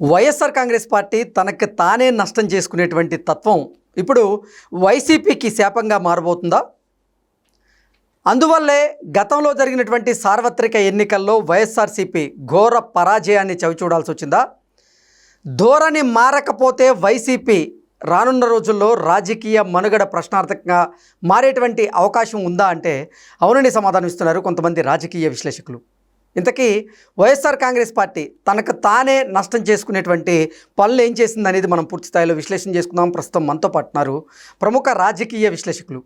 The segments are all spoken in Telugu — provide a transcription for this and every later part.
వైఎస్ఆర్ కాంగ్రెస్ పార్టీ తనకు తానే నష్టం చేసుకునేటువంటి తత్వం ఇప్పుడు వైసీపీకి శాపంగా మారబోతుందా? అందువల్లే గతంలో జరిగినటువంటి సార్వత్రిక ఎన్నికల్లో వైఎస్ఆర్సీపీ ఘోర పరాజయాన్ని చవిచూడాల్సి వచ్చిందా? ధోరణి మారకపోతే వైసీపీ రానున్న రోజుల్లో రాజకీయ మనుగడ ప్రశ్నార్థకంగా మారేటువంటి అవకాశం ఉందా అంటే అవునని సమాధానం ఇస్తున్నారు కొంతమంది రాజకీయ విశ్లేషకులు. ఇంతకీ వైఎస్ఆర్ కాంగ్రెస్ పార్టీ తనకు తానే నష్టం చేసుకునేటువంటి పనులు ఏం చేసింది అనేది మనం పూర్తి స్థాయిలో విశ్లేషణ చేసుకుందాం. ప్రస్తుతం మనతో పాటున్నారు ప్రముఖ రాజకీయ విశ్లేషకులు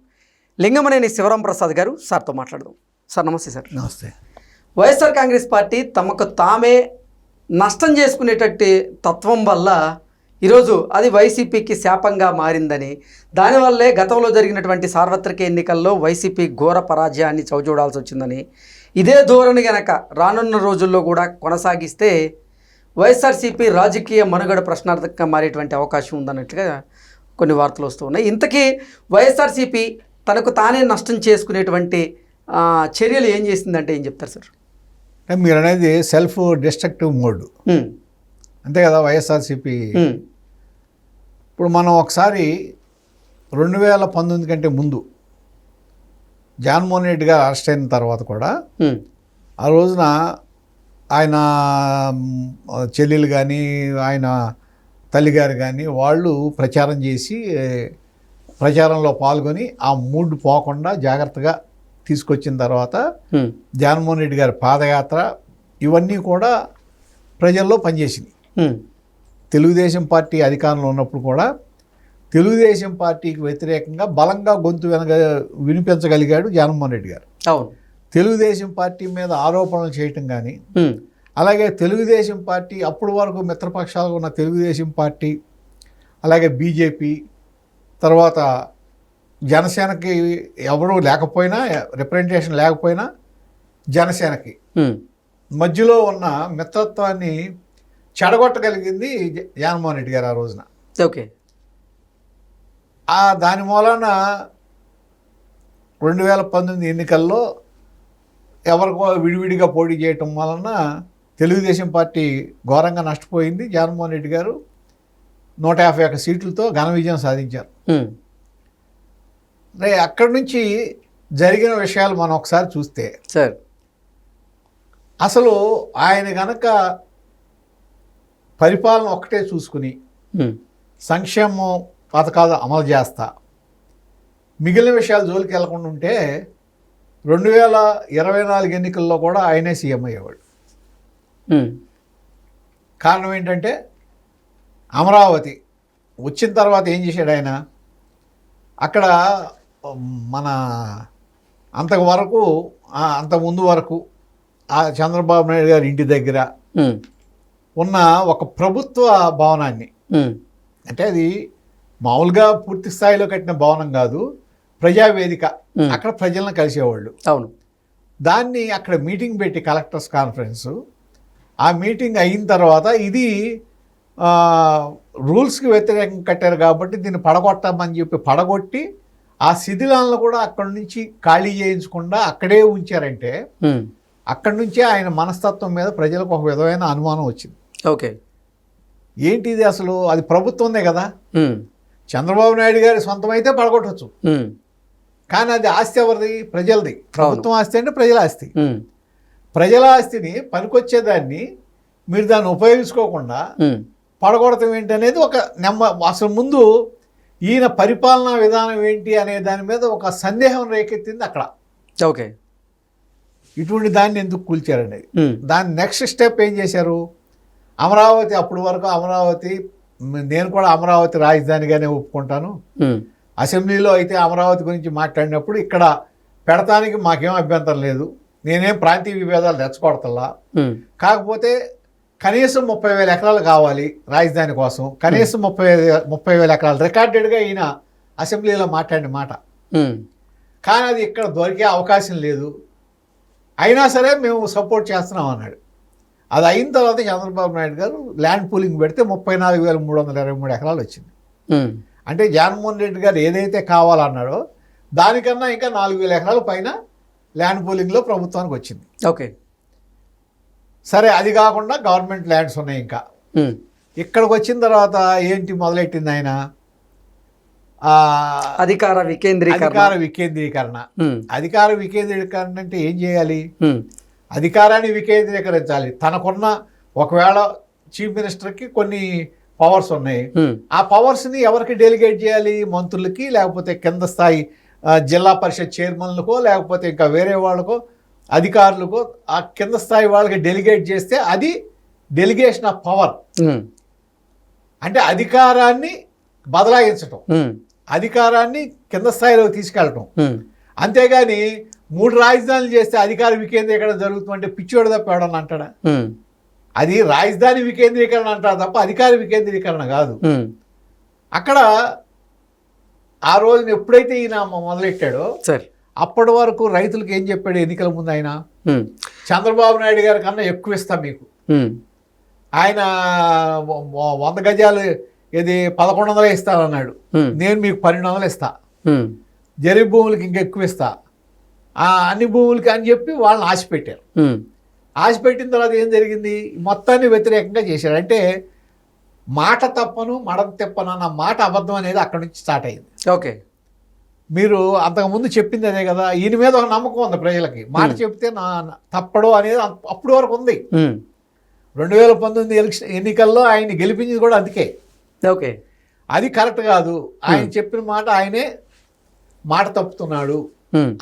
లింగమనేని శివరాం ప్రసాద్ గారు. సార్తో మాట్లాడదాం. సార్ నమస్తే సార్. నమస్తే. వైఎస్ఆర్ కాంగ్రెస్ పార్టీ తమకు తామే నష్టం చేసుకునేటట్టు తత్వం వల్ల ఈరోజు అది వైసీపీకి శాపంగా మారిందని దానివల్లే గతంలో జరిగినటువంటి సార్వత్రిక ఎన్నికల్లో వైసీపీ ఘోర పరాజయాన్ని చవిచూడాల్సి వచ్చిందని ఇదే ధోరణి గనక రానున్న రోజుల్లో కూడా కొనసాగిస్తే వైఎస్ఆర్సీపీ రాజకీయ మనుగడ ప్రశ్నార్థకంగా మారేటువంటి అవకాశం ఉందన్నట్లుగా కొన్ని వార్తలు వస్తూ ఉన్నాయి. ఇంతకీ వైఎస్ఆర్సీపీ తనకు తానే నష్టం చేసుకునేటువంటి చర్యలు ఏం చేసిందంటే ఏం చెప్తారు సార్? మీరు అనేది సెల్ఫ్ డిస్ట్రక్టివ్ మోడ్. అంతే కదా వైఎస్ఆర్సీపీ. ఇప్పుడు మనం ఒకసారి రెండు వేల పంతొమ్మిది కంటే ముందు జగన్మోహన్ రెడ్డి గారు అరెస్ట్ అయిన తర్వాత కూడా ఆ రోజున ఆయన చెల్లెలు కానీ ఆయన తల్లిగారు కానీ వాళ్ళు ప్రచారం చేసి ప్రచారంలో పాల్గొని ఆ మూడ్ పోకుండా జాగ్రత్తగా తీసుకొచ్చిన తర్వాత జగన్మోహన్ రెడ్డి గారి పాదయాత్ర ఇవన్నీ కూడా ప్రజల్లో పనిచేసింది ఉమ్, తెలుగుదేశం పార్టీ అధికారంలో ఉన్నప్పుడు కూడా తెలుగుదేశం పార్టీకి వ్యతిరేకంగా బలంగా గొంతు వెనక వినిపించగలిగాడు జగన్మోహన్ రెడ్డి గారు. అవును. తెలుగుదేశం పార్టీ మీద ఆరోపణలు చేయటం కానీ అలాగే తెలుగుదేశం పార్టీ అప్పుడు వరకు మిత్రపక్షాలుగా ఉన్న తెలుగుదేశం పార్టీ అలాగే బీజేపీ తర్వాత జనసేనకి ఎవరు లేకపోయినా రిప్రజెంటేషన్ లేకపోయినా జనసేనకి మధ్యలో ఉన్న మిత్రత్వాన్ని చెడగొట్టగలిగింది జ- జగన్మోహన్ రెడ్డి గారు ఆ రోజున. ఓకే. ఆ దాని మూలన రెండు వేల పంతొమ్మిది ఎన్నికల్లో ఎవరికో విడివిడిగా పోటీ చేయటం వలన తెలుగుదేశం పార్టీ ఘోరంగా నష్టపోయింది. జగన్మోహన్ రెడ్డి గారు నూట యాభై ఒక్క సీట్లతో ఘన విజయం సాధించారు. రే అక్కడి నుంచి జరిగిన విషయాలు మనం ఒకసారి చూస్తే సార్. అసలు ఆయన గనక పరిపాలన ఒక్కటే చూసుకుని సంక్షేమం పథకాలు అమలు చేస్తా. మిగిలిన విషయాలు జోలికి వెళ్ళకుండా ఉంటే రెండు వేల ఇరవై నాలుగు ఎన్నికల్లో కూడా ఆయనే సీఎం అయ్యేవాడు. కారణం ఏంటంటే అమరావతి వచ్చిన తర్వాత ఏం చేశాడు ఆయన? అక్కడ మన అంతకు వరకు అంత ముందు వరకు ఆ చంద్రబాబు నాయుడు గారి ఇంటి దగ్గర ఉన్న ఒక ప్రభుత్వ భవనాన్ని అంటే అది మామూలుగా పూర్తి స్థాయిలో కట్టిన భవనం కాదు ప్రజావేదిక. అక్కడ ప్రజలను కలిసేవాళ్ళు. అవును. దాన్ని అక్కడ మీటింగ్ పెట్టి కలెక్టర్స్ కాన్ఫరెన్స్. ఆ మీటింగ్ అయిన తర్వాత ఇది రూల్స్కి వ్యతిరేకంగా కట్టారు కాబట్టి దీన్ని పడగొట్టామని చెప్పి పడగొట్టి ఆ శిథిలాలను కూడా అక్కడి నుంచి ఖాళీ చేయించకుండా అక్కడే ఉంచారంటే అక్కడి నుంచే ఆయన మనస్తత్వం మీద ప్రజలకు ఒక విధమైన అనుమానం వచ్చింది. ఓకే. ఏంటి ఇది అసలు? అది ప్రభుత్వందే కదా. చంద్రబాబు నాయుడు గారి సొంతం అయితే పడగొట్టచ్చు కానీ అది ఆస్తి ఎవరిది? ప్రజలది. ప్రభుత్వం ఆస్తి అంటే ప్రజల ఆస్తి. ప్రజల ఆస్తిని పనికొచ్చేదాన్ని మీరు దాన్ని ఉపయోగించుకోకుండా ఉమ్, పడగొడటం ఏంటి అనేది ఒక నెమ్మ అసలు ముందు ఈయన పరిపాలనా విధానం ఏంటి అనే దాని మీద ఒక సందేహం రేకెత్తింది అక్కడ. ఓకే. ఇటువంటి దాన్ని ఎందుకు కూల్చారనేది. ఉమ్, దాని నెక్స్ట్ స్టెప్ ఏం చేశారు? అమరావతి అప్పటి వరకు అమరావతి నేను కూడా అమరావతి రాజధానిగానే ఒప్పుకుంటాను. అసెంబ్లీలో అయితే అమరావతి గురించి మాట్లాడినప్పుడు ఇక్కడ పెడతానికి మాకేం అభ్యంతరం లేదు. నేనేం ప్రాంతీయ విభేదాలు రెచ్చగొడతల్లా. కాకపోతే కనీసం ముప్పై వేల ఎకరాలు కావాలి రాజధాని కోసం. కనీసం ముప్పై ముప్పై వేల ఎకరాలు. రికార్డెడ్గా ఈయన అసెంబ్లీలో మాట్లాడిన మాట. కానీ అది ఇక్కడ దొరికే అవకాశం లేదు. అయినా సరే మేము సపోర్ట్ చేస్తున్నాం అన్నాడు. అది అయిన తర్వాత చంద్రబాబు నాయుడు గారు ల్యాండ్ పూలింగ్ పెడితే ముప్పై నాలుగు వేల మూడు వందల ఇరవై మూడు ఎకరాలు వచ్చింది. అంటే జగన్మోహన్ రెడ్డి గారు ఏదైతే కావాలన్నాడో దానికన్నా ఇంకా నాలుగు వేల ఎకరాల పైన ల్యాండ్ పూలింగ్లో ప్రభుత్వానికి వచ్చింది. ఓకే. సరే అది కాకుండా గవర్నమెంట్ ల్యాండ్స్ ఉన్నాయి ఇంకా. ఇక్కడికి వచ్చిన తర్వాత ఏంటి మొదలెట్టింది ఆయన? అధికార వికేంద్రీకరణ. అధికార వికేంద్రీకరణ. అధికార వికేంద్రీకరణ అంటే ఏం చేయాలి? అధికారాన్ని వికేంద్రీకరించాలి. తనకున్న ఒకవేళ చీఫ్ మినిస్టర్కి కొన్ని పవర్స్ ఉన్నాయి. ఆ పవర్స్ని ఎవరికి డెలిగేట్ చేయాలి? మంత్రులకి లేకపోతే కింద స్థాయి జిల్లా పరిషత్ చైర్మన్లకో లేకపోతే ఇంకా వేరే వాళ్ళకో అధికారులకో ఆ కింద స్థాయి వాళ్ళకి డెలిగేట్ చేస్తే అది డెలిగేషన్ ఆఫ్ పవర్ అంటే అధికారాన్ని బదలాయించటం. అధికారాన్ని కింద స్థాయిలోకి తీసుకెళ్ళటం. అంతేగాని మూడు రాజధానులు చేస్తే అధికార వికేంద్రీకరణ జరుగుతుందంటే పిచ్చోడు తప్ప ఎవడన్నా అంటాడా? అది రాజధాని వికేంద్రీకరణ అంటారు తప్ప అధికార వికేంద్రీకరణ కాదు. అక్కడ ఆ రోజున ఎప్పుడైతే ఈయన మొదలెట్టాడో సరే. అప్పటి వరకు రైతులకు ఏం చెప్పాడు ఎన్నికల ముందు ఆయన? చంద్రబాబు నాయుడు గారి కన్నా ఎక్కువ ఇస్తా మీకు. ఆయన వంద గజాలు ఇది పదకొండు వందలు ఇస్తానన్నాడు. నేను మీకు పన్నెండు వందలు ఇస్తా. ఉమ్, జరి భూములకి ఇంకా ఎక్కువ ఇస్తా. అన్ని భూములకి అని చెప్పి వాళ్ళని ఆశ పెట్టారు. ఆశ పెట్టిన తర్వాత ఏం జరిగింది? మొత్తాన్ని వ్యతిరేకంగా చేశాడు అంటే మాట తప్పను మడం తెప్పను అన్న మాట అబద్ధం అనేది అక్కడి నుంచి స్టార్ట్ అయింది. ఓకే. మీరు అంతకుముందు చెప్పింది అదే కదా ఈయన మీద ఒక నమ్మకం ఉంది ప్రజలకి. మాట చెప్తే నా తప్పడు అనేది అప్- అప్పుడు వరకు ఉంది. రెండు వేల పంతొమ్మిది ఎలక్షన్ ఎన్నికల్లో ఆయన్ని గెలిపించింది కూడా అందుకే. ఓకే. అది కరెక్ట్ కాదు. ఆయన చెప్పిన మాట ఆయనే మాట తప్పుతున్నాడు.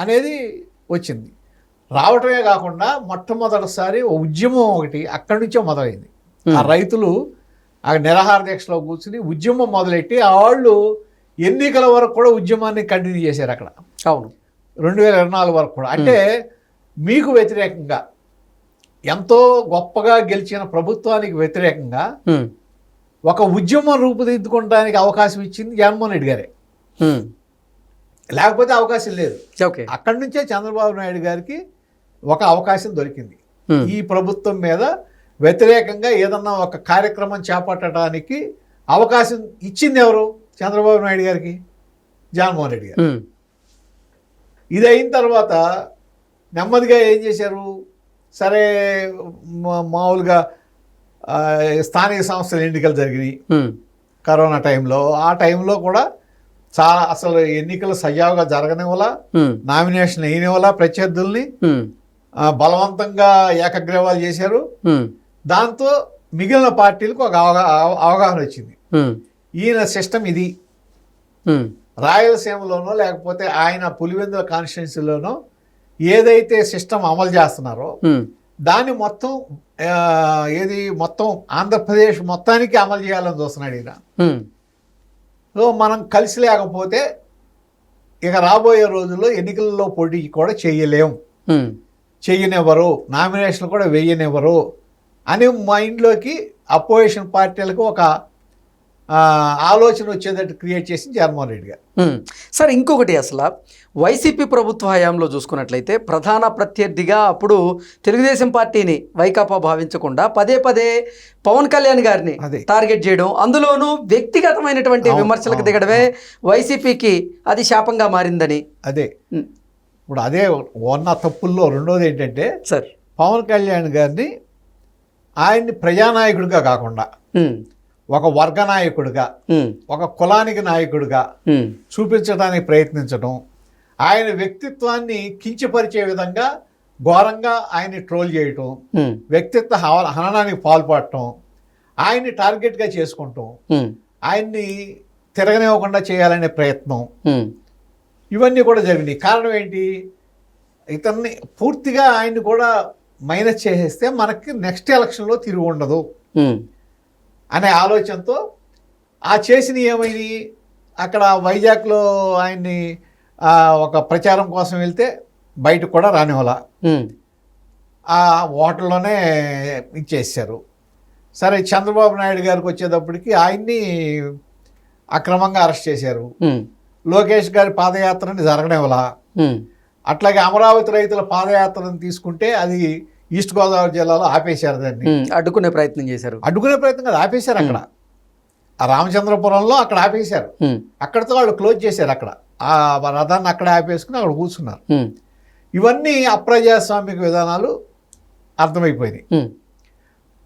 అనేది వచ్చింది. రావటమే కాకుండా మొట్టమొదటిసారి ఉద్యమం ఒకటి అక్కడి నుంచే మొదలైంది. ఆ రైతులు ఆ నిరాహార దీక్షలో కూర్చుని ఉద్యమం మొదలెట్టి ఆ వాళ్ళు ఎన్నికల వరకు కూడా ఉద్యమాన్ని కంటిన్యూ చేశారు అక్కడ. అవును. రెండు వేల ఇరవై నాలుగు వరకు కూడా. అంటే మీకు వ్యతిరేకంగా ఎంతో గొప్పగా గెలిచిన ప్రభుత్వానికి వ్యతిరేకంగా ఒక ఉద్యమం రూపుదిద్దుకోవడానికి అవకాశం ఇచ్చింది జగన్మోహన్ రెడ్డి గారే. లేకపోతే అవకాశం లేదు. అక్కడి నుంచే చంద్రబాబు నాయుడు గారికి ఒక అవకాశం దొరికింది. ఈ ప్రభుత్వం మీద వ్యతిరేకంగా ఏదన్నా ఒక కార్యక్రమం చేపట్టడానికి అవకాశం ఇచ్చింది ఎవరు? చంద్రబాబు నాయుడు గారికి? జగన్మోహన్ రెడ్డి గారు ఇది అయిన తర్వాత నెమ్మదిగా ఏం చేశారు? సరే మామూలుగా స్థానిక సంస్థల ఎన్నికలు జరిగినాయి. కరోనా టైంలో. ఆ టైంలో కూడా చాలా అసలు ఎన్నికలు సజావుగా జరగనివ్వాల నామినేషన్ వేయనివ్వాల ప్రత్యర్థుల్ని బలవంతంగా ఏకగ్రీవాలు చేశారు. దాంతో మిగిలిన పార్టీలకు ఒక అవగా అవ- అవగాహన వచ్చింది. ఈయన సిస్టమ్ ఇది. రాయలసీమలోనో లేకపోతే ఆయన పులివెందుల కాన్స్టిట్యున్సీలోనో ఏదైతే సిస్టమ్ అమలు చేస్తున్నారో దాన్ని మొత్తం ఏది మొత్తం ఆంధ్రప్రదేశ్ మొత్తానికి అమలు చేయాలని చూస్తున్నాడు ఈయన. సో మనం కలిసి లేకపోతే ఇక రాబోయే రోజుల్లో ఎన్నికల్లో పోటీ కూడా చేయలేం. ఉమ్, చెయ్యనివ్వరు నామినేషన్లు కూడా వేయనివ్వరు అని మైండ్లోకి అపోజిషన్ పార్టీలకు ఒక ఆలోచన వచ్చేటట్టు క్రియేట్ చేసి జగన్మోహన్ రెడ్డి గారు. సార్ ఇంకొకటి అసలు. వైసీపీ ప్రభుత్వ హయాంలో చూసుకున్నట్లయితే ప్రధాన ప్రత్యర్థిగా అప్పుడు తెలుగుదేశం పార్టీని వైకాపా భావించకుండా పదే పదే పవన్ కళ్యాణ్ గారిని అదే. టార్గెట్ చేయడం అందులోనూ వ్యక్తిగతమైనటువంటి విమర్శలకు దిగడమే వైసీపీకి అది శాపంగా మారిందని. అదే. ఇప్పుడు అదే ఉన్న తప్పుల్లో రెండోది ఏంటంటే సార్. పవన్ కళ్యాణ్ గారిని ఆయన్ని ప్రజానాయకుడిగా కాకుండా ఒక వర్గ నాయకుడిగా ఒక కులానికి నాయకుడిగా చూపించడానికి ప్రయత్నించడం ఆయన వ్యక్తిత్వాన్ని కించపరిచే విధంగా ఘోరంగా ఆయన్ని ట్రోల్ చేయటం వ్యక్తిత్వ హననానికి పాల్పడటం ఆయన్ని టార్గెట్గా చేసుకుంటాం ఆయన్ని తిరగనివ్వకుండా చేయాలనే ప్రయత్నం. ఇవన్నీ కూడా జరిగినాయి. కారణం ఏంటి? ఇతన్ని పూర్తిగా ఆయన్ని కూడా మైనస్ చేసేస్తే మనకి నెక్స్ట్ ఎలక్షన్లో తిరిగి ఉండదు. అనే ఆలోచనతో ఆ చేసిన ఏమైంది? అక్కడ వైజాగ్లో ఆయన్ని ఒక ప్రచారం కోసం వెళ్తే బయటకు కూడా రానివ్వాల. ఆ హోటల్లోనే ఇచ్చేసారు సరే చంద్రబాబు నాయుడు గారికి వచ్చేటప్పటికి ఆయన్ని అక్రమంగా అరెస్ట్ చేశారు. లోకేష్ గారి పాదయాత్రని జరగనివ్వాల. అట్లాగే అమరావతి రైతుల పాదయాత్రను తీసుకుంటే అది ఈస్ట్ గోదావరి జిల్లాలో ఆపేశారు దాన్ని. అడ్డుకునే ప్రయత్నం చేశారు. అడ్డుకునే ప్రయత్నం కాదు ఆపేశారు అక్కడ. ఆ రామచంద్రపురంలో అక్కడ ఆపేశారు. అక్కడితో వాళ్ళు క్లోజ్ చేశారు అక్కడ. ఆ రథాన్ని అక్కడ ఆపేసుకుని అక్కడ కూర్చున్నారు.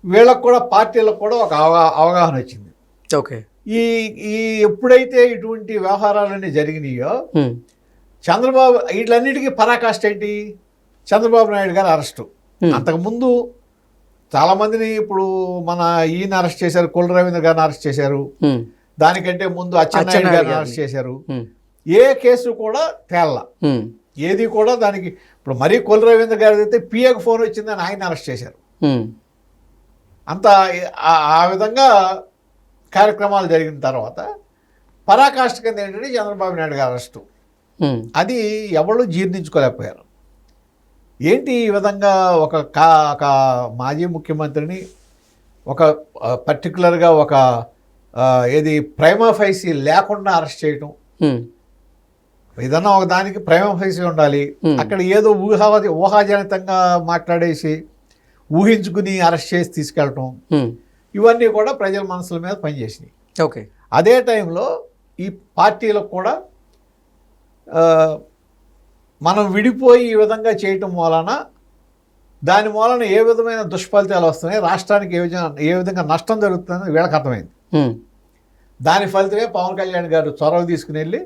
వీళ్ళకు కూడా పార్టీలకు కూడా ఒక అవగా- అవగాహన వచ్చింది. ఓకే. ఈ ఈ ఎప్పుడైతే ఇటువంటి వ్యవహారాలన్నీ జరిగినాయో చంద్రబాబు వీటిలన్నిటికీ పరాకాష్ట ఏంటి? చంద్రబాబు నాయుడు గారు అరెస్టు. అంతకుముందు చాలామందిని ఇప్పుడు మన ఈయన అరెస్ట్ చేశారు కొల్లు రవీంద్ర గారిని అరెస్ట్ చేశారు. ఉమ్, దానికంటే ముందు అచ్చెన్నాయుడు గారిని. అరెస్ట్ చేశారు. ఉమ్, ఏ కేసు కూడా తేళ్ళ ఉమ్, ఏది కూడా దానికి ఇప్పుడు మరీ కొల్లు రవీంద్ర గారి అయితే పిఏకి ఫోన్ వచ్చిందని ఆయన అరెస్ట్ చేశారు. అంత ఆ- విధంగా కార్యక్రమాలు జరిగిన తర్వాత పరాకాష్ట కింద ఏంటంటే చంద్రబాబు నాయుడు గారు అరెస్టు. అది ఎవరు జీర్ణించుకోలేకపోయారు. ఏంటి ఈ విధంగా ఒక కా ఒక మాజీ ముఖ్యమంత్రిని ఒక పర్టికులర్గా ఒక ఏది ప్రైమఫైసీ లేకుండా అరెస్ట్ చేయటం? ఏదన్నా ఒక దానికి ప్రైమఫైసీ ఉండాలి. అక్కడ ఏదో ఊహా ఊహాజనితంగా మాట్లాడేసి ఊహించుకుని అరెస్ట్ చేసి తీసుకెళ్ళటం. ఇవన్నీ కూడా ప్రజల మనసుల మీద పనిచేసినాయి. ఓకే. అదే టైంలో ఈ పార్టీలకు కూడా మనం విడిపోయి ఈ విధంగా చేయటం మూలన దాని మూలన ఏ విధమైన దుష్ఫలితాలు వస్తున్నాయి రాష్ట్రానికి ఏ విధంగా ఏ విధంగా నష్టం జరుగుతుందని వీళ్ళకి అర్థమైంది. దాని ఫలితమే పవన్ కళ్యాణ్ గారు చొరవ తీసుకుని వెళ్ళి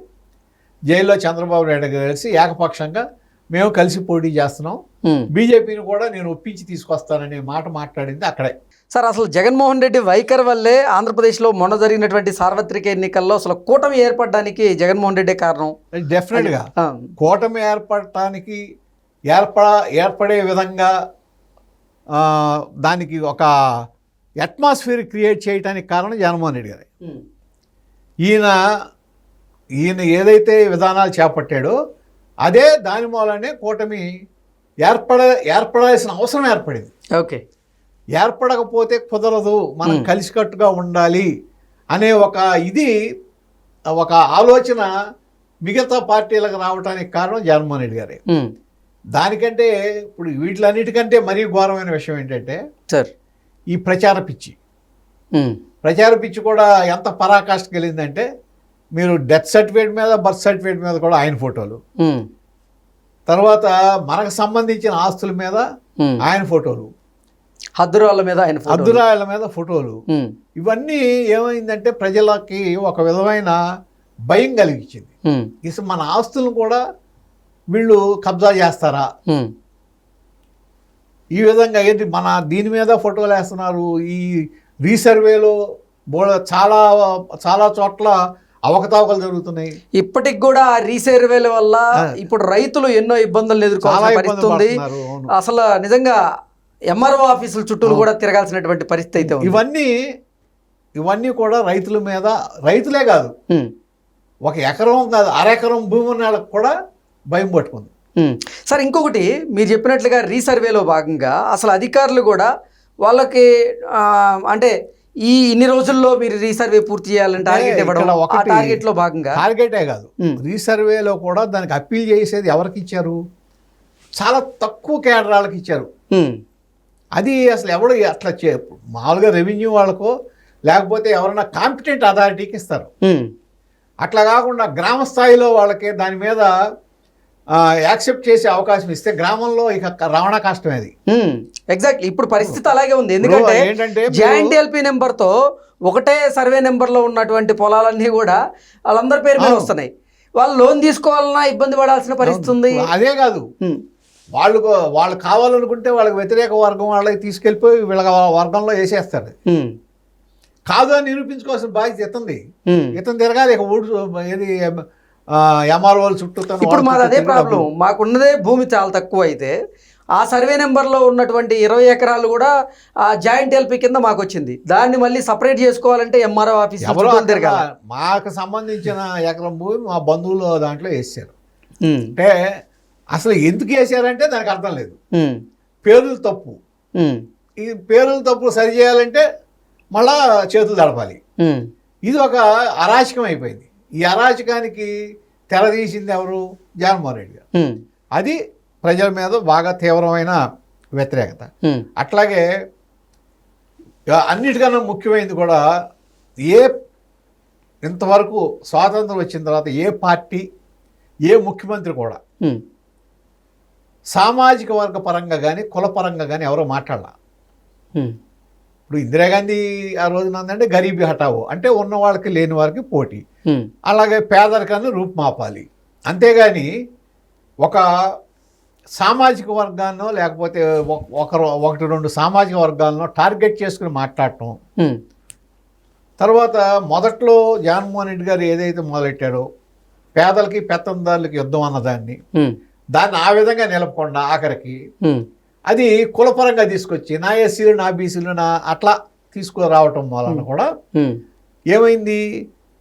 జైల్లో చంద్రబాబు నాయుడు గారు కలిసి ఏకపక్షంగా మేము కలిసి పోటీ చేస్తున్నాం. బీజేపీని కూడా నేను ఒప్పించి తీసుకొస్తాననే మాట మాట్లాడింది అక్కడే. సార్ అసలు జగన్మోహన్ రెడ్డి వైఖరి వల్లే ఆంధ్రప్రదేశ్లో మొన్న జరిగినటువంటి సార్వత్రిక ఎన్నికల్లో అసలు కూటమి ఏర్పడడానికి జగన్మోహన్ రెడ్డే కారణం? డెఫినెట్గా కూటమి ఏర్పడటానికి ఏర్పడ ఏర్పడే విధంగా దానికి ఒక అట్మాస్ఫియర్ క్రియేట్ చేయడానికి కారణం జగన్మోహన్ రెడ్డి గారే. ఈయన ఈయన ఏదైతే విధానాలు చేపట్టాడో అదే దాని మూలనే కూటమి ఏర్పడ ఏర్పడాల్సిన అవసరం ఏర్పడింది. ఓకే. ఏర్పడకపోతే కుదరదు. మనం. కలిసికట్టుగా ఉండాలి అనే ఒక ఇది ఒక ఆలోచన మిగతా పార్టీలకు రావడానికి కారణం జగన్మోహన్ రెడ్డి గారే. దానికంటే ఇప్పుడు వీటిలన్నిటికంటే మరీ ఘోరమైన విషయం ఏంటంటే సార్. ఈ ప్రచార పిచ్చి. ప్రచార పిచ్చి కూడా ఎంత పరాకాష్ఠకి వెళ్ళిందంటే మీరు డెత్ సర్టిఫికేట్ మీద బర్త్ సర్టిఫికేట్ మీద కూడా ఆయన ఫోటోలు. తర్వాత మనకు సంబంధించిన ఆస్తుల మీద. ఆయన ఫోటోలు. హద్దురాళ్ళ మీద ఆయన ఫోటోలు. అద్దురాయల మీద ఫోటోలు. ఇవన్నీ ఏమైందంటే ప్రజలకి ఒక విధమైన భయం కలిగించింది. ఇసలు మన ఆస్తులను కూడా వీళ్ళు కబ్జా చేస్తారా? ఈ విధంగా ఏంటి మన దీని మీద ఫోటోలు వేస్తున్నారు? ఈ రీసర్వేలో చాలా చాలా చోట్ల అవకతవకలు జరుగుతున్నాయి. ఇప్పటికి కూడా రీసర్వేల వల్ల. ఇప్పుడు రైతులు ఎన్నో ఇబ్బందులు అవును. అసలు నిజంగా ఎంఆర్ఓ ఆఫీసుల చుట్టూ కూడా తిరగాల్సినటువంటి పరిస్థితి అయితే ఇవన్నీ ఇవన్నీ కూడా రైతుల మీద రైతులే కాదు. ఒక ఎకరం కాదు అరెకరం భూమి ఉన్న వాళ్ళకి కూడా భయం పట్టుకుంది. సార్ ఇంకొకటి మీరు చెప్పినట్లుగా రీసర్వేలో భాగంగా అసలు అధికారులు కూడా వాళ్ళకి అంటే ఈ ఇన్ని రోజుల్లో మీరు రీసర్వే పూర్తి చేయాలని టార్గెట్ ఇవ్వడం ఆ టార్గెట్లో భాగంగా. టార్గెటే కాదు. రీసర్వేలో కూడా దానికి అప్పీల్ చేసేది ఎవరికి ఇచ్చారు? చాలా తక్కువ కేడరాళ్ళకి ఇచ్చారు. అది అసలు ఎవడు అట్లా చే మామూలుగా రెవెన్యూ వాళ్ళకో లేకపోతే ఎవరైనా కాంపిటెంట్ అథారిటీకి ఇస్తారు. అట్లా కాకుండా గ్రామ స్థాయిలో వాళ్ళకి దాని మీద యాక్సెప్ట్ చేసే అవకాశం ఇస్తే గ్రామంలో ఇక రవాణా కష్టం అది. ఎగ్జాక్ట్లీ ఇప్పుడు పరిస్థితి అలాగే ఉంది. ఎందుకంటే జాయింట్ ఎల్పీ నెంబర్తో ఒకటే సర్వే నెంబర్లో ఉన్నటువంటి పొలాలన్నీ కూడా వాళ్ళందరి పేరు మీద. వస్తున్నాయి. వాళ్ళు లోన్ తీసుకోవాలన్నా ఇబ్బంది పడాల్సిన పరిస్థితి ఉంది అదే కాదు. వాళ్ళు వాళ్ళు కావాలనుకుంటే వాళ్ళకి వ్యతిరేక వర్గం వాళ్ళకి తీసుకెళ్ళిపోయి వీళ్ళ వర్గంలో వేసేస్తారు. కాదు అని నిరూపించుకోవాల్సిన బాధ్యత ఇతంది. ఇతను తిరగాలి ఇక ఊడు ఏది ఎంఆర్ఓల చుట్టూ ఇప్పుడు మాది అదే. ప్రాబ్లం మాకున్నదే భూమి చాలా తక్కువ అయితే ఆ సర్వే నెంబర్లో ఉన్నటువంటి ఇరవై ఎకరాలు కూడా ఆ జాయింట్ ఎల్పీ కింద మాకు వచ్చింది దాన్ని మళ్ళీ సపరేట్ చేసుకోవాలంటే ఎంఆర్ఓ ఆఫీస్ మాకు సంబంధించిన ఎకరం భూమి మా బంధువులు దాంట్లో వేసారు. అంటే అసలు ఎందుకు వేసారంటే దానికి అర్థం లేదు. పేర్లు తప్పు. ఈ పేర్లు తప్పు సరి చేయాలంటే మళ్ళా చేతులు దడపాలి ఇది ఒక అరాచకం అయిపోయింది. ఈ అరాచకానికి తెరదీసింది ఎవరు? జగన్మోహన్ రెడ్డి గారు. అది ప్రజల మీద బాగా తీవ్రమైన వ్యతిరేకత. అట్లాగే అన్నిటికన్నా ముఖ్యమైనది కూడా ఏ ఇంతవరకు స్వాతంత్రం వచ్చిన తర్వాత ఏ పార్టీ ఏ ముఖ్యమంత్రి కూడా సామాజిక వర్గ పరంగా కానీ కుల పరంగా కానీ ఎవరో మాట్లాడాల. ఇప్పుడు ఇందిరాగాంధీ ఆ రోజున అందంటే గరీబీ హటావో అంటే ఉన్న వాళ్ళకి లేని వారికి పోటీ. అలాగే పేదరికాన్ని రూపుమాపాలి. అంతేగాని ఒక సామాజిక వర్గాన్నో లేకపోతే ఒక- ఒకరు ఒకటి రెండు సామాజిక వర్గాలను టార్గెట్ చేసుకుని మాట్లాడటం. తర్వాత మొదట్లో జగన్మోహన్ రెడ్డి గారు ఏదైతే మొదలెట్టారో పేదలకి పెత్తందారులకి యుద్ధం అన్నదాన్ని. దాన్ని ఆ విధంగా నిలపకుండా ఆఖరికి అది కులపరంగా తీసుకొచ్చి నా ఎస్సీలు నా బీసీలు నా అట్లా తీసుకురావటం వలన కూడా ఏమైంది?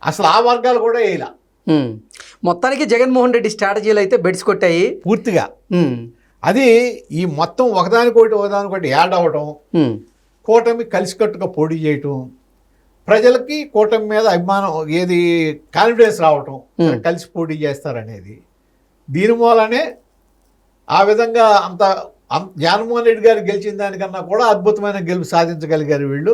అసలు ఆ వర్గాలు కూడా వేయాల. మొత్తానికి జగన్మోహన్ రెడ్డి స్ట్రాటజీలు అయితే బెడ్స్ కొట్టాయి. పూర్తిగా. అది ఈ మొత్తం ఒకదానికొకటి ఒకదానికొకటి యాడ్ అవ్వటం కూటమి కలిసికట్టుగా పోటీ చేయటం ప్రజలకి కూటమి మీద అభిమానం ఏది కాన్ఫిడెన్స్ రావటం. కలిసి పోటీ చేస్తారనేది దీని మూలనే ఆ విధంగా అంత జగన్మోహన్ రెడ్డి గారు గెలిచిన దానికన్నా కూడా అద్భుతమైన గెలుపు సాధించగలిగారు వీళ్ళు.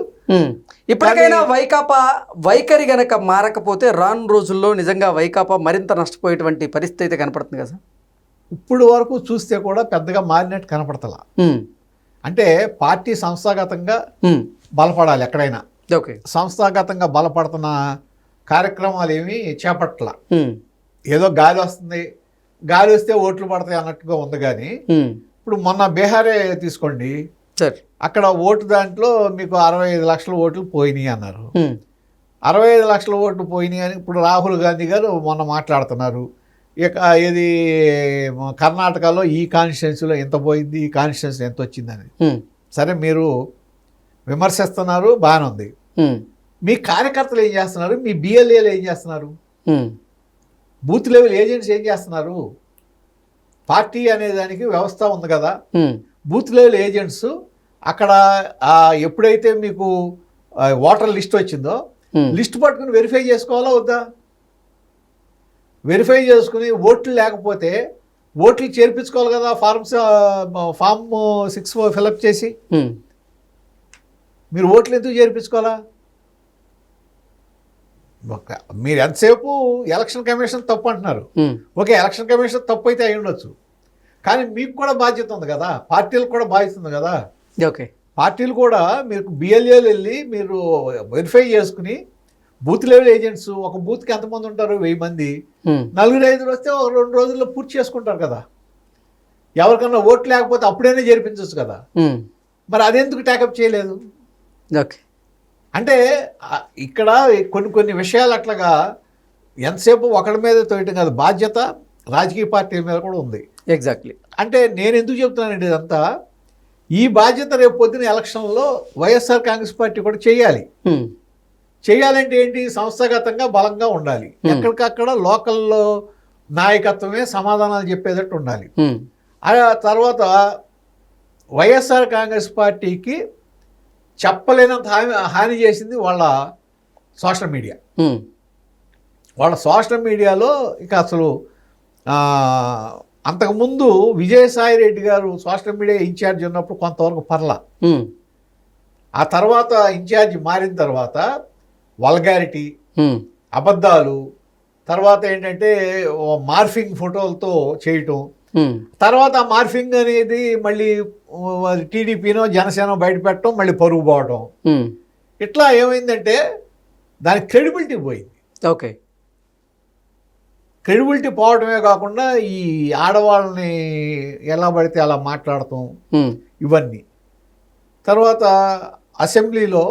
ఇప్పటికైనా వైకాపా వైఖరి గనక మారకపోతే రాను రోజుల్లో నిజంగా వైకాపా మరింత నష్టపోయేటువంటి పరిస్థితి అయితే కనపడుతుంది కదా సార్? ఇప్పుడు వరకు చూస్తే కూడా పెద్దగా మారినట్టు కనపడతలా. అంటే పార్టీ సంస్థాగతంగా బలపడాలి ఎక్కడైనా. ఓకే. సంస్థాగతంగా బలపడుతున్న కార్యక్రమాలు ఏమీ చేపట్ల ఉమ్, ఏదో గాలి వస్తుంది గాలి వస్తే ఓట్లు పడతాయి అన్నట్టుగా ఉంది కానీ ఇప్పుడు మొన్న బీహారే తీసుకోండి. సార్. అక్కడ ఓటు దాంట్లో మీకు అరవై ఐదు లక్షల ఓట్లు పోయినాయి అన్నారు. అరవై ఐదు లక్షల ఓట్లు పోయినాయి అని ఇప్పుడు రాహుల్ గాంధీ గారు మొన్న మాట్లాడుతున్నారు. ఇక ఇది కర్ణాటకలో ఈ కాన్స్టిట్యున్సీలో ఎంత పోయింది ఈ కాన్స్టిట్యున్సీ ఎంత వచ్చిందని. సరే మీరు విమర్శిస్తున్నారు బాగానే ఉంది. మీ కార్యకర్తలు ఏం చేస్తున్నారు? మీ బిఎల్ఏలు ఏం చేస్తున్నారు? బూత్ లెవెల్ ఏజెంట్స్ ఏం చేస్తున్నారు? పార్టీ అనే దానికి వ్యవస్థ ఉంది కదా. బూత్ లెవెల్ ఏజెంట్స్ అక్కడ ఎప్పుడైతే మీకు ఓటర్ లిస్ట్ వచ్చిందో లిస్ట్ పట్టుకుని వెరిఫై చేసుకోవాలా వద్దా? వెరిఫై చేసుకుని ఓట్లు లేకపోతే ఓట్లు చేర్పించుకోవాలి కదా ఫార్మ్స్ ఫామ్ సిక్స్ ఫిలప్ చేసి? మీరు ఓట్లు ఎందుకు చేర్పించుకోవాలా? మీరు ఎంతసేపు ఎలక్షన్ కమిషన్ తప్పు అంటున్నారు? ఓకే ఎలక్షన్ కమిషన్ తప్పు అయితే అయి ఉండొచ్చు. కానీ మీకు కూడా బాధ్యత ఉంది కదా? పార్టీలకు కూడా బాధ్యత ఉంది కదా? ఓకే. పార్టీలు కూడా మీరు బిఎల్ఏలు వెళ్ళి మీరు వెరిఫై చేసుకుని బూత్ లెవెల్ ఏజెంట్స్ ఒక బూత్కి ఎంతమంది ఉంటారు? వెయ్యి మంది. నలుగురు ఐదు వస్తే ఒక రెండు రోజుల్లో పూర్తి చేసుకుంటారు కదా? ఎవరికన్నా ఓట్లు లేకపోతే అప్పుడైనా జరిపించవచ్చు కదా? మరి అదెందుకు ట్యాకప్ చేయలేదు? ఓకే. అంటే ఇక్కడ కొన్ని కొన్ని విషయాలు అట్లాగా ఎంతసేపు ఒకడి మీద తోయటం కాదు బాధ్యత రాజకీయ పార్టీల మీద కూడా ఉంది. ఎగ్జాక్ట్లీ అంటే నేను ఎందుకు చెప్తున్నానండి ఇదంతా? ఈ బాధ్యత రేపు పొద్దున ఎలక్షన్లో వైఎస్ఆర్ కాంగ్రెస్ పార్టీ కూడా చేయాలి. ఉమ్, చేయాలంటే ఏంటి? సంస్థాగతంగా బలంగా ఉండాలి. Hmm. ఎక్కడికక్కడ లోకల్లో నాయకత్వమే సమాధానాలు చెప్పేటట్టు ఉండాలి. ఉమ్, ఆ తర్వాత వైఎస్ఆర్ కాంగ్రెస్ పార్టీకి చెప్పలేనంత హాని హాని చేసింది వాళ్ళ సోషల్ మీడియా. వాళ్ళ సోషల్ మీడియాలో ఇక అసలు అంతకుముందు విజయసాయి రెడ్డి గారు సోషల్ మీడియా ఇన్ఛార్జ్ ఉన్నప్పుడు కొంతవరకు పర్ల. ఆ తర్వాత ఇన్ఛార్జ్ మారిన తర్వాత వల్గారిటీ అబద్ధాలు తర్వాత ఏంటంటే మార్ఫింగ్ ఫోటోలతో చేయటం తర్వాత మార్ఫింగ్ అనేది మళ్ళీ టీడీపీనో జనసేన బయట పెట్టడం మళ్ళీ పరుగు పోవడం. ఇట్లా ఏమైందంటే దాని క్రెడిబిలిటీ పోయింది. ఓకే. క్రెడిబిలిటీ పోవడమే కాకుండా ఈ ఆడవాళ్ళని ఎలా పడితే అలా మాట్లాడటం ఇవన్నీ. తర్వాత అసెంబ్లీలో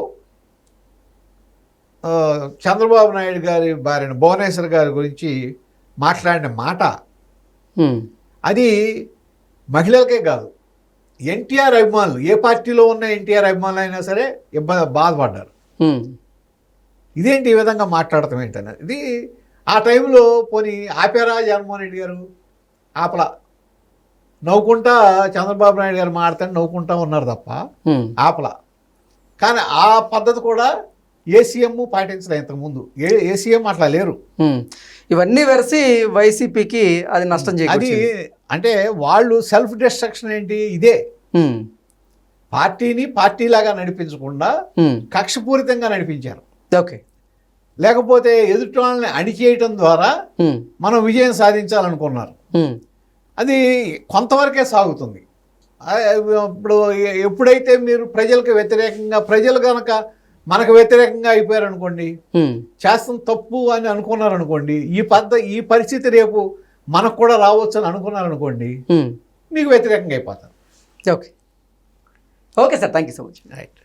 చంద్రబాబు నాయుడు గారి భార్యను భువనేశ్వర్ గారి గురించి మాట్లాడిన మాట అది మహిళలకే కాదు. ఎన్టీఆర్ అభిమానులు ఏ పార్టీలో ఉన్న ఎన్టీఆర్ అభిమానులు అయినా సరే ఇబ్బంది బాధపడ్డారు. ఇదేంటి ఈ విధంగా మాట్లాడటం ఏంటని ఇది ఆ టైంలో పోనీ ఆపారా జగన్మోహన్ రెడ్డి గారు? ఆపల. నవ్వుకుంటా చంద్రబాబు నాయుడు గారు మాట్లాడి నవ్వుకుంటా ఉన్నారు తప్ప ఆపల. కానీ ఆ పద్ధతి కూడా ఏసీఎం పాటించలే ఇంతకుముందు. ఏ ఏసీఎం అట్లా లేరు. ఇవన్నీ వెరసి వైసీపీకి అది నష్టం అది అంటే వాళ్ళు సెల్ఫ్ డిస్ట్రక్షన్ ఏంటి? ఇదే. పార్టీని పార్టీలాగా నడిపించకుండా కక్షపూరితంగా నడిపించారు. ఓకే. లేకపోతే ఎదుటి వాళ్ళని అణిచేయటం ద్వారా మనం విజయం సాధించాలనుకున్నారు. అది కొంతవరకే సాగుతుంది. ఇప్పుడు ఎప్పుడైతే మీరు ప్రజలకు వ్యతిరేకంగా ప్రజలు కనుక మనకు వ్యతిరేకంగా అయిపోయారు అనుకోండి చేస్తాం తప్పు అని అనుకున్నారు అనుకోండి ఈ పద్ధ ఈ పరిస్థితి రేపు మనకు కూడా రావచ్చు అని అనుకున్నారు అనుకోండి ఉమ్. మీకు వ్యతిరేకంగా అయిపోతారు. Okay. Okay sir thank you so much. Right.